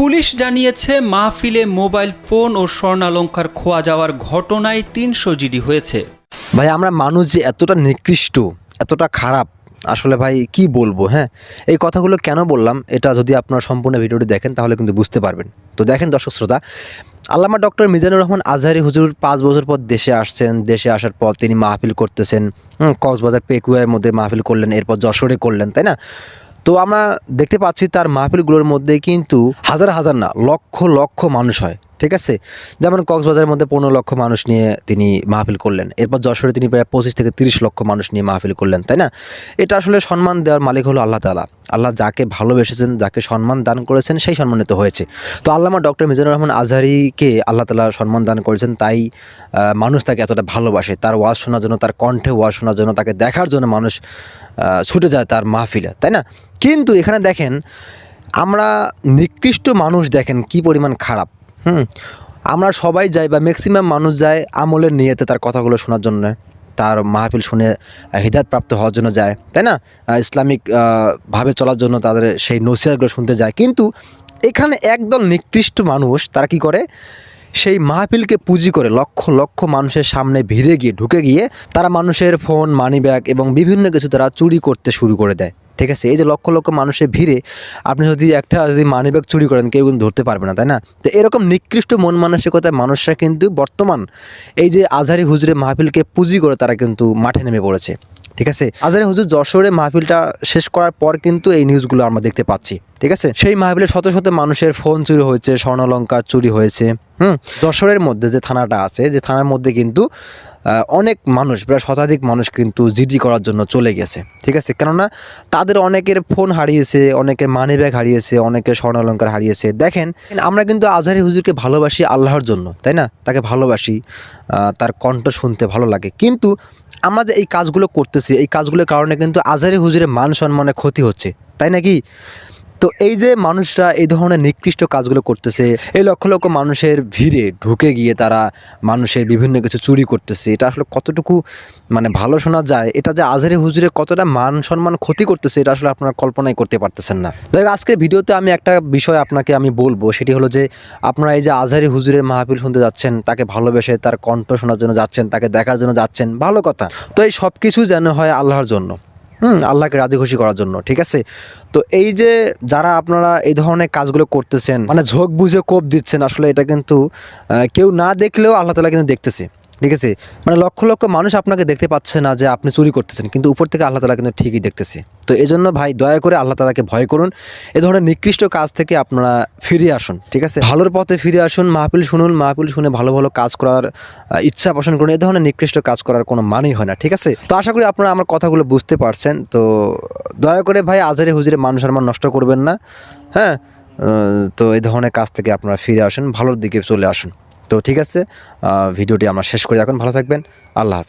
Police জানিয়েছে, মাহফিলে mobile phone ও স্বর্ণালঙ্কার খোয়া যাওয়ার ঘটনায় তিনশো জিডি হয়েছে। ভাই, আমরা মানুষ যে এতটা নিকৃষ্ট, এতটা খারাপ, আসলে ভাই, কি বলব হ্যাঁ? এই কথাগুলো কেন বললাম, এটা যদি আপনারা সম্পূর্ণ ভিডিওটি দেখেন, তাহলে কিন্তু বুঝতে পারবেন। তো দেখেন দর্শক শ্রোতা, আল্লামা ডক্টর মিজানুর রহমান আজহারি হুজুর পাঁচ বছর পর দেশে আসছেন, দেশে আসার পর তিনি মাহফিল করতেছেন কক্সবাজার, পেকুয়ার মধ্যে মাহফিল করলেন, এরপর যশোরে করলেন, তাই না? তো আমরা দেখতে পাচ্ছি তার মাহফিলগুলোর মধ্যে কিন্তু হাজার হাজার না, লক্ষ লক্ষ মানুষ হয়। ঠিক আছে? যেমন কক্সবাজারের মধ্যে পনেরো লক্ষ মানুষ নিয়ে তিনি মাহফিল করলেন। এরপর যশোরে তিনি প্রায় পঁচিশ থেকে তিরিশ লক্ষ মানুষ নিয়ে মাহফিল করলেন, তাই না? এটা আসলে সম্মান দেওয়ার মালিক হলো আল্লাহ তালা আল্লাহ যাকে ভালোবেসেছেন, যাকে সম্মান দান করেছেন, সেই সম্মানিত হয়েছে। তো আল্লামা ডক্টর মিজানুর রহমান আজহারিকে আল্লাহ তালা সম্মান দান করেছেন, তাই মানুষ তাকে এতটা ভালোবাসে। তার ওয়াজ শোনার জন্য, তার কণ্ঠে ওয়াজ শোনার জন্য, তাকে দেখার জন্য মানুষ ছুটে যায় তার মাহফিলে, তাই না? কিন্তু এখানে দেখেন, আমরা নিকৃষ্ট মানুষ দেখেন কি পরিমাণ খারাপ। হুম। আমরা সবাই যাই বা ম্যাক্সিমাম মানুষ যায় আমলের নিয়েতে তার কথাগুলো শোনার জন্য। তার মাহফিল শুনে প্রাপ্ত হওয়ার জন্য যায়, তাই না? ইসলামিক ভাবে চলার জন্য তাদের সেই নসিহাতগুলো শুনতে যায়। কিন্তু এখানে একদল নিকৃষ্ট মানুষ, তারা কি করে? সেই মাহফিলকে পুঁজি করে লক্ষ লক্ষ মানুষের সামনে ভিড়ে গিয়ে, ঢুকে গিয়ে তারা মানুষের ফোন মানিব্যাগ এবং বিভিন্ন কিছু তারা চুরি করতে শুরু করে দেয়। ঠিক আছে? এই যে লক্ষ লক্ষ মানুষের ভিড়ে আপনি যদি একটা যদি মানিব্যাগ চুরি করেন, কেউ কিন্তু ধরতে পারবে না, তাই না? তো এরকম নিকৃষ্ট মন মানসিকতায় মানুষরা কিন্তু বর্তমান এই যে আজহারি হুজুরের মাহফিলকে পুঁজি করে তারা কিন্তু মাঠে নেমে পড়েছে, ঠিক আছে? আজহারি হুজুর যশোরে মাহফিলটা শেষ করার পর কিন্তু এই নিউজগুলো আমরা দেখতে পাচ্ছি, ঠিক আছে? সেই মাহফিলে শত শত মানুষের ফোন চুরি হয়েছে, স্বর্ণলঙ্কার চুরি হয়েছে, হুম? যশোরের মধ্যে যে থানাটা আছে, যে থানার মধ্যে কিন্তু অনেক মানুষ, প্রায় শতাধিক মানুষ কিন্তু জিডি করার জন্য চলে গেছে, ঠিক আছে? কেননা তাদের অনেকের ফোন হারিয়েছে, অনেকের মানি ব্যাগ হারিয়েছে, অনেকের স্বর্ণালঙ্কার হারিয়েছে। দেখেন, আমরা কিন্তু আজহারি হুজুরকে ভালোবাসি আল্লাহর জন্য, তাই না? তাকে ভালোবাসি তার কণ্ঠ শুনতে ভালো লাগে। কিন্তু আমরা যে এই কাজগুলো করতেছি, এই কাজগুলোর কারণে কিন্তু আজহারি হুজুরের মান সম্মানে ক্ষতি হচ্ছে, তাই নাকি? তো এই যে মানুষরা এই ধরনের নিকৃষ্ট কাজগুলো করতেছে, এই লক্ষ লক্ষ মানুষের ভিড়ে ঢুকে গিয়ে তারা মানুষের বিভিন্ন কিছু চুরি করতেছে, এটা আসলে কতটুকু মানে ভালো শোনা যায়? এটা যে আজহারি হুজুরে কতটা মান সম্মান ক্ষতি করতেছে, এটা আসলে আপনারা কল্পনাই করতে পারতেছেন না। যাই আজকের ভিডিওতে আমি একটা বিষয় আপনাকে আমি বলব, সেটি হলো যে আপনারা এই যে আজহারি হুজুরের মাহফিল শুনতে যাচ্ছেন, তাকে ভালোবেসে তার কণ্ঠ শোনার জন্য যাচ্ছেন, তাকে দেখার জন্য যাচ্ছেন, ভালো কথা। তো এই সব কিছু যেন হয় আল্লাহর জন্য। হুম, আল্লাহকে রাজি খুশি করার জন্য, ঠিক আছে? তো এই যে যারা আপনারা এই ধরনের কাজগুলো করতেছেন মানে ঝোঁক বুঝে কোপ দিচ্ছেন, আসলে এটা কিন্তু কেউ না দেখলেও আল্লাহ তালা কিন্তু দেখতেছে। ঠিক আছে? মানে লক্ষ লক্ষ মানুষ আপনাকে দেখতে পাচ্ছে না যে আপনি চুরি করতেছেন, কিন্তু উপর থেকে আল্লাহ তালা কিন্তু ঠিকই দেখতেছে। তো এই জন্য ভাই দয়া করে আল্লাহ তালাকে ভয় করুন, এ ধরনের নিকৃষ্ট কাজ থেকে আপনারা ফিরে আসুন, ঠিক আছে? ভালোর পথে ফিরে আসুন, মাহফিল শুনুন, মাহফিল শুনে ভালো ভালো কাজ করার ইচ্ছা পোষণ করুন, এ ধরনের নিকৃষ্ট কাজ করার কোনো মানেই হয় না, ঠিক আছে? তো আশা করি আপনারা আমার কথাগুলো বুঝতে পারছেন, তো দয়া করে ভাই আজারে হুজুরে মানুষ সম্মান নষ্ট করবেন না হ্যাঁ? তো এই ধরনের কাজ থেকে আপনারা ফিরে আসুন, ভালোর দিকে চলে আসুন। তো ঠিক আছে ভিডিওটি আমরা শেষ করি। এখন ভালো থাকবেন। আল্লাহ হাফিজ।